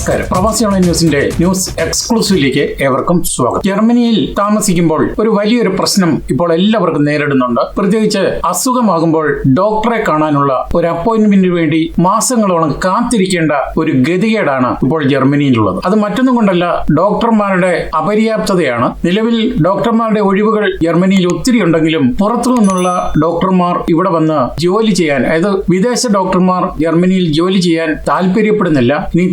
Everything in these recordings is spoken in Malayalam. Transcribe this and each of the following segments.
നമസ്കാരം. പ്രവാസി ഓൺലൈൻ ന്യൂസിന്റെ ന്യൂസ് എക്സ്ക്ലൂസീവിലേക്ക് ഏവർക്കും സ്വാഗതം. ജർമ്മനിയിൽ താമസിക്കുമ്പോൾ ഒരു വലിയൊരു പ്രശ്നം ഇപ്പോൾ എല്ലാവർക്കും നേരിടുന്നുണ്ട്. പ്രത്യേകിച്ച് അസുഖമാകുമ്പോൾ ഡോക്ടറെ കാണാനുള്ള ഒരു അപ്പോയിന്റ്മെന്റിന് വേണ്ടി മാസങ്ങളോളം കാത്തിരിക്കേണ്ട ഒരു ഗതികേടാണ് ഇപ്പോൾ ജർമ്മനിയിലുള്ളത്. അത് മറ്റൊന്നും കൊണ്ടല്ല ഡോക്ടർമാരുടെ അപര്യാപ്തതയാണ്. നിലവിൽ ഡോക്ടർമാരുടെ ഒഴിവുകൾ ജർമ്മനിയിൽ ഒത്തിരി ഉണ്ടെങ്കിലും പുറത്തു നിന്നുള്ള ഡോക്ടർമാർ ഇവിടെ വന്ന് ജോലി ചെയ്യാൻ അതായത് വിദേശ ഡോക്ടർമാർ ജർമ്മനിയിൽ ജോലി ചെയ്യാൻ താല്പര്യപ്പെടുന്നില്ല. ഇനി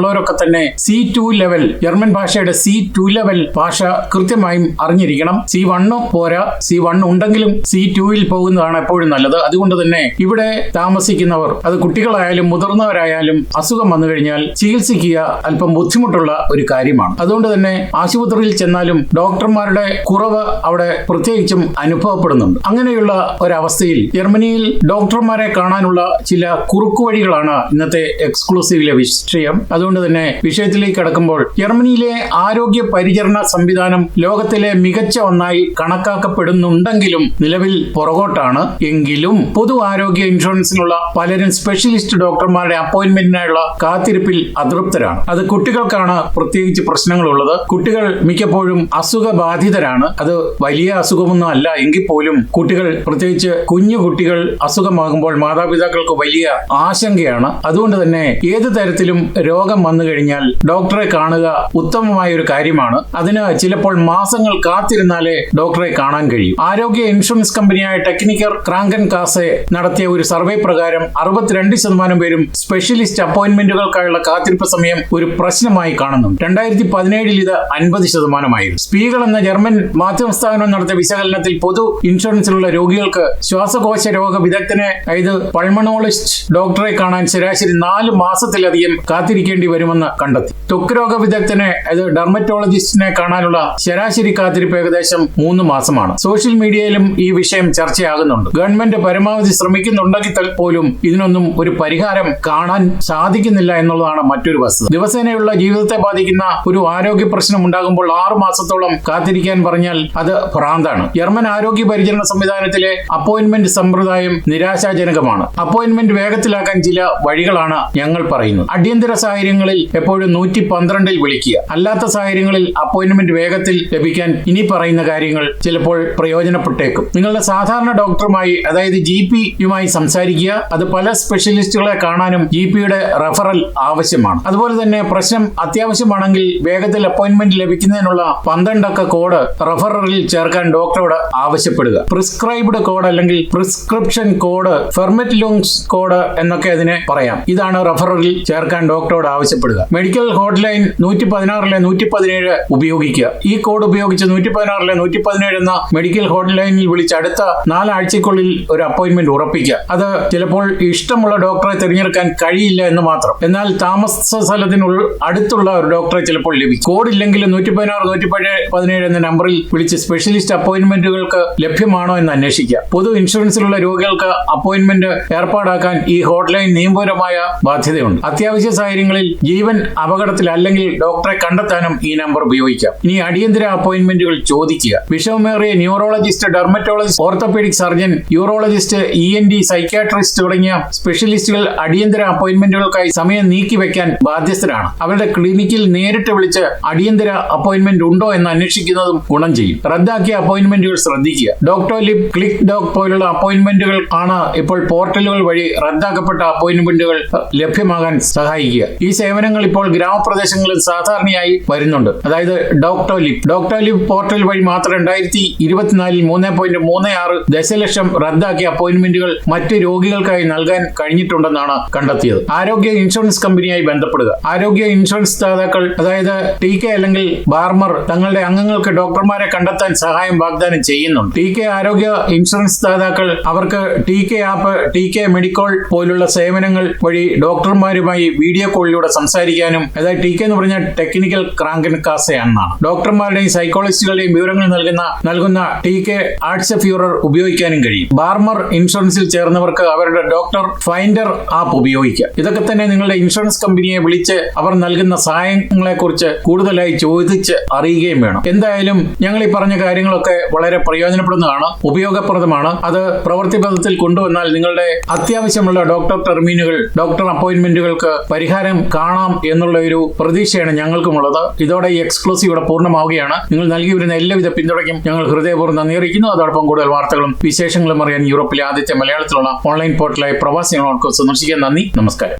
താല്പര്യമുള്ളവരൊക്കെ തന്നെ സി ടു ലെവൽ ജർമ്മൻ ഭാഷയുടെ സി ടു ലെവൽ ഭാഷ കൃത്യമായും അറിഞ്ഞിരിക്കണം. സി വണ്ണ് പോരാ. സി വൺ ഉണ്ടെങ്കിലും സി ടുവിൽ പോകുന്നതാണ് എപ്പോഴും നല്ലത്. അതുകൊണ്ട് തന്നെ ഇവിടെ താമസിക്കുന്നവർ അത് കുട്ടികളായാലും മുതിർന്നവരായാലും അസുഖം വന്നു കഴിഞ്ഞാൽ ചികിത്സിക്കുക അല്പം ബുദ്ധിമുട്ടുള്ള ഒരു കാര്യമാണ്. അതുകൊണ്ട് തന്നെ ആശുപത്രിയിൽ ചെന്നാലും ഡോക്ടർമാരുടെ കുറവ് അവിടെ പ്രത്യേകിച്ചും അനുഭവപ്പെടുന്നുണ്ട്. അങ്ങനെയുള്ള ഒരവസ്ഥയിൽ ജർമ്മനിയിൽ ഡോക്ടർമാരെ കാണാനുള്ള ചില കുറുക്കുവഴികളാണ് ഇന്നത്തെ എക്സ്ക്ലൂസീവിലെ വിഷയം. അതുകൊണ്ട് തന്നെ വിഷയത്തിലേക്ക് കടക്കുമ്പോൾ ജർമ്മനിയിലെ ആരോഗ്യ പരിചരണ സംവിധാനം ലോകത്തിലെ മികച്ച ഒന്നായി കണക്കാക്കപ്പെടുന്നുണ്ടെങ്കിലും നിലവിൽ പുറകോട്ടാണ്. എങ്കിലും പൊതു ആരോഗ്യ ഇൻഷുറൻസിനുള്ള പലരും സ്പെഷ്യലിസ്റ്റ് ഡോക്ടർമാരുടെ അപ്പോയിന്റ്മെന്റിനായുള്ള കാത്തിരിപ്പിൽ അതൃപ്തരാണ്. അത് കുട്ടികൾക്കാണ് പ്രത്യേകിച്ച് പ്രശ്നങ്ങളുള്ളത്. കുട്ടികൾ മിക്കപ്പോഴും അസുഖബാധിതരാണ്. അത് വലിയ അസുഖമൊന്നും അല്ല. എങ്കിൽ പോലും കുട്ടികൾ പ്രത്യേകിച്ച് കുഞ്ഞു കുട്ടികൾ അസുഖമാകുമ്പോൾ മാതാപിതാക്കൾക്ക് വലിയ ആശങ്കയാണ്. അതുകൊണ്ട് തന്നെ ഏത് തരത്തിലും രോഗം വന്നു കഴിഞ്ഞാൽ ഡോക്ടറെ കാണുക ഉത്തമമായ ഒരു കാര്യമാണ്. അതിന് ചിലപ്പോൾ മാസങ്ങൾ കാത്തിരുന്നാലേ ഡോക്ടറെ കാണാൻ കഴിയും. ആരോഗ്യ ഇൻഷുറൻസ് കമ്പനിയായ ടെക്നിക്കർ ക്രാങ്കൻ കാസെ നടത്തിയ ഒരു സർവേ പ്രകാരം അറുപത്തിരണ്ട് ശതമാനം പേരും സ്പെഷ്യലിസ്റ്റ് അപ്പോയിന്റ്മെന്റുകൾക്കായുള്ള കാത്തിരിപ്പ് സമയം ഒരു പ്രശ്നമായി കാണുന്നുണ്ട്. രണ്ടായിരത്തി പതിനേഴിൽ ഇത് അൻപത് ശതമാനമായിരുന്നു. സ്പീകൾ എന്ന ജർമ്മൻ മാധ്യമ സ്ഥാപനം നടത്തിയ വിശകലനത്തിൽ പൊതു ഇൻഷുറൻസിലുള്ള രോഗികൾക്ക് ശ്വാസകോശ രോഗ വിദഗ്ധനെ അതായത് പൾമണോളജിസ്റ്റ് ഡോക്ടറെ കാണാൻ ശരാശരി നാല് മാസത്തിലധികം കാത്തിരിക്കേണ്ടി വരുമെന്ന് കണ്ടെത്തി. ത്വക്ക് രോഗ വിദഗ്ധനെ അതായത് ഡെർമറ്റോളജിസ്റ്റിനെ കാണാനുള്ള ശരാശരി കാത്തിരിപ്പ് ഏകദേശം മൂന്ന് മാസമാണ്. സോഷ്യൽ മീഡിയയിലും ഈ വിഷയം ചർച്ചയാകുന്നുണ്ട്. ഗവൺമെന്റ് പരമാവധി ശ്രമിക്കുന്നുണ്ടെങ്കിൽ പോലും ഇതിനൊന്നും ഒരു പരിഹാരം കാണാൻ സാധിക്കുന്നില്ല എന്നുള്ളതാണ് മറ്റൊരു വസ്തുത. ദിവസേനയുള്ള ജീവിതത്തെ ബാധിക്കുന്ന ഒരു ആരോഗ്യ പ്രശ്നം ഉണ്ടാകുമ്പോൾ ആറു മാസത്തോളം കാത്തിരിക്കാൻ പറഞ്ഞാൽ അത് ഭ്രാന്താണ്. ജർമ്മൻ ആരോഗ്യ പരിചരണ സംവിധാനത്തിലെ അപ്പോയിന്റ്മെന്റ് സമ്പ്രദായം നിരാശാജനകമാണ്. അപ്പോയിന്റ്മെന്റ് വേഗത്തിലാക്കാൻ ചില വഴികളാണ് ഞങ്ങൾ പറയുന്നത്. അടിയന്തര സാഹചര്യങ്ങളിൽ എപ്പോഴും നൂറ്റി പന്ത്രണ്ടിൽ വിളിക്കുക. അല്ലാത്ത സാഹചര്യങ്ങളിൽ അപ്പോയിന്റ്മെന്റ് വേഗത്തിൽ ലഭിക്കാൻ ഇനി പറയുന്ന കാര്യങ്ങൾ ചിലപ്പോൾ പ്രയോജനപ്പെട്ടേക്കും. നിങ്ങളുടെ സാധാരണ ഡോക്ടറുമായി അതായത് ജി പിയുമായി സംസാരിക്കുക. അത് പല സ്പെഷ്യലിസ്റ്റുകളെ കാണാനും ജി പിയുടെ റെഫറൽ ആവശ്യമാണ്. അതുപോലെ തന്നെ പ്രശ്നം അത്യാവശ്യമാണെങ്കിൽ വേഗത്തിൽ അപ്പോയിന്റ്മെന്റ് ലഭിക്കുന്നതിനുള്ള പന്ത്രണ്ടക്ക കോഡ് റെഫറലിൽ ചേർക്കാൻ ഡോക്ടറോട് ആവശ്യപ്പെടുക. പ്രിസ്ക്രൈബ്ഡ് കോഡ് അല്ലെങ്കിൽ പ്രിസ്ക്രിപ്ഷൻ കോഡ് ഫെർമെറ്റ് ലുങ്സ് കോഡ് എന്നൊക്കെ അതിനെ പറയാം. ഇതാണ് റെഫറലിൽ ചേർക്കാൻ ഡോക്ടറോട് ആവശ്യപ്പെടുക. മെഡിക്കൽ ഹോട്ട്ലൈൻ നൂറ്റി പതിനാറിലെ നൂറ്റി പതിനേഴ് ഉപയോഗിക്കുക. ഈ കോഡ് ഉപയോഗിച്ച് നൂറ്റി പതിനാറിലെ നൂറ്റി പതിനേഴ് എന്ന മെഡിക്കൽ ഹോട്ട്ലൈനിൽ വിളിച്ച് അടുത്ത നാലാഴ്ചക്കുള്ളിൽ ഒരു അപ്പോയിന്റ്മെന്റ് ഉറപ്പിക്കുക. അത് ചിലപ്പോൾ ഇഷ്ടമുള്ള ഡോക്ടറെ തിരഞ്ഞെടുക്കാൻ കഴിയില്ല എന്ന് മാത്രം. എന്നാൽ താമസ സ്ഥലത്തിനുള്ള അടുത്തുള്ള ഒരു ഡോക്ടറെ ചിലപ്പോൾ ലഭിക്കും. കോഡ് ഇല്ലെങ്കിൽ നൂറ്റി പതിനാറ് നൂറ്റി പതിനേഴ് എന്ന നമ്പറിൽ വിളിച്ച് സ്പെഷ്യലിസ്റ്റ് അപ്പോയിന്റ്മെന്റുകൾക്ക് ലഭ്യമാണോ എന്ന് അന്വേഷിക്കുക. പൊതു ഇൻഷുറൻസിലുള്ള രോഗികൾക്ക് അപ്പോയിന്റ്മെന്റ് ഏർപ്പാടാക്കാൻ ഈ ഹോട്ട്ലൈൻ നിയമപരമായ ബാധ്യതയുണ്ട്. അത്യാവശ്യ സാഹചര്യങ്ങളിൽ ജീവൻ അപകടത്തിൽ അല്ലെങ്കിൽ ഡോക്ടറെ കണ്ടെത്താനും ഈ നമ്പർ ഉപയോഗിക്കാം. ഇനി അടിയന്തര അപ്പോയിന്റ്മെന്റുകൾ ചോദിക്കുക. വിഷമമേറിയ neurologist dermatologist orthopaedic surgeon urologist E N D psychiatrist തുടങ്ങിയ സ്പെഷ്യലിസ്റ്റുകൾ അടിയന്തര അപ്പോയിന്റ്മെന്റുകൾക്കായി സമയം നീക്കിവെക്കാൻ ബാധ്യസ്ഥരാണ്. അവരുടെ ക്ലിനിക്കിൽ നേരിട്ട് വിളിച്ച് അടിയന്തര അപ്പോയിന്റ്മെന്റ് ഉണ്ടോ എന്ന് അന്വേഷിക്കുന്നതും ഗുണം ചെയ്യും. റദ്ദാക്കിയ അപ്പോയിന്റ്മെന്റുകൾ ശ്രദ്ധിക്കുക. ഡോക്ടർ ലിപ് ക്ലിക്ക് ഡോക് പോലുള്ള അപ്പോയിന്റ്മെന്റുകൾ ആണ് ഇപ്പോൾ പോർട്ടലുകൾ വഴി റദ്ദാക്കപ്പെട്ട അപ്പോയിന്റ്മെന്റുകൾ ലഭ്യമാകാൻ സഹായിക്കുക. ഈ സേവനങ്ങൾ ഇപ്പോൾ ഗ്രാമപ്രദേശങ്ങളിൽ സാധാരണയായി വരുന്നുണ്ട്. അതായത് doctor lip doctor lip portal വഴി മാത്രം രണ്ടായിരത്തി ഇരുപത്തിനാലിൽ മൂന്ന് പോയിന്റ് മൂന്ന് ആറ് ദശലക്ഷം റദ്ദാക്കിയ അപ്പോയിന്റ്മെന്റുകൾ മറ്റ് രോഗികൾക്കായി നൽകാൻ കഴിഞ്ഞിട്ടുണ്ടെന്നാണ് കണ്ടെത്തിയത്. ആരോഗ്യ ഇൻഷുറൻസ് കമ്പനിയായി ബന്ധപ്പെടുക. ആരോഗ്യ ഇൻഷുറൻസ് ദാതാക്കൾ അതായത് ടി കെ അല്ലെങ്കിൽ ബാർമർ തങ്ങളുടെ അംഗങ്ങൾക്ക് ഡോക്ടർമാരെ കണ്ടെത്താൻ സഹായം വാഗ്ദാനം ചെയ്യുന്നുണ്ട്. ടി കെ ആരോഗ്യ ഇൻഷുറൻസ് ദാതാക്കൾ അവർക്ക് T K app T K മെഡിക്കോൾ പോലുള്ള സേവനങ്ങൾ വഴി ഡോക്ടർമാരുമായി വീഡിയോ കോളിലൂടെ സംസാരിക്കാനും അതായത് ടി കെ എന്ന് പറഞ്ഞ ടെക്നിക്കൽ ക്രാങ്കൻ കാസയാണെന്നാണ്. ഡോക്ടർമാരുടെയും സൈക്കോളജിസ്റ്റുകളുടെയും വിവരങ്ങൾ നൽകുന്ന നൽകുന്ന ടി കെ ആർട്സ് ഫ്യൂറർ ഉപയോഗിക്കാനും കഴിയും. ബാർമർ ഇൻഷുറൻസിൽ ചേർന്നവർക്ക് അവരുടെ ഡോക്ടർ ഫൈൻഡർ ആപ്പ് ഉപയോഗിക്കാം. ഇതൊക്കെ തന്നെ നിങ്ങളുടെ ഇൻഷുറൻസ് കമ്പനിയെ വിളിച്ച് അവർ നൽകുന്ന സഹായങ്ങളെ കുറിച്ച് കൂടുതലായി ചോദിച്ച് അറിയുകയും വേണം. എന്തായാലും ഞങ്ങൾ ഈ പറഞ്ഞ കാര്യങ്ങളൊക്കെ വളരെ പ്രയോജനപ്പെടുന്നതാണ് ഉപയോഗപ്രദമാണ്. അത് പ്രവൃത്തിപഥത്തിൽ കൊണ്ടുവന്നാൽ നിങ്ങളുടെ അത്യാവശ്യമുള്ള ഡോക്ടർ ടെർമീനുകൾ ഡോക്ടർ അപ്പോയിന്റ്മെന്റുകൾക്ക് പരിഹാരം കാണാം എന്നുള്ള ഒരു പ്രതീക്ഷയാണ് ഞങ്ങൾക്കുമുള്ളത്. ഇതോടെ ഈ എക്സ്ക്ലൂസീവ് ഇവിടെ പൂർണമാവുകയാണ്. നിങ്ങൾ നൽകി വരുന്ന എല്ലാവിധ പിന്തുണയ്ക്കും ഞങ്ങൾ ഹൃദയപൂർവം നന്ദി അറിയിക്കുന്നു. അതോടൊപ്പം കൂടുതൽ വാർത്തകളും വിശേഷങ്ങളും അറിയാൻ യൂറോപ്പിലെ ആദ്യത്തെ മലയാളത്തിലുള്ള ഓൺലൈൻ പോർട്ടലായ പ്രവാസികളോട് സന്ദർശിക്കാൻ നന്ദി. നമസ്കാരം.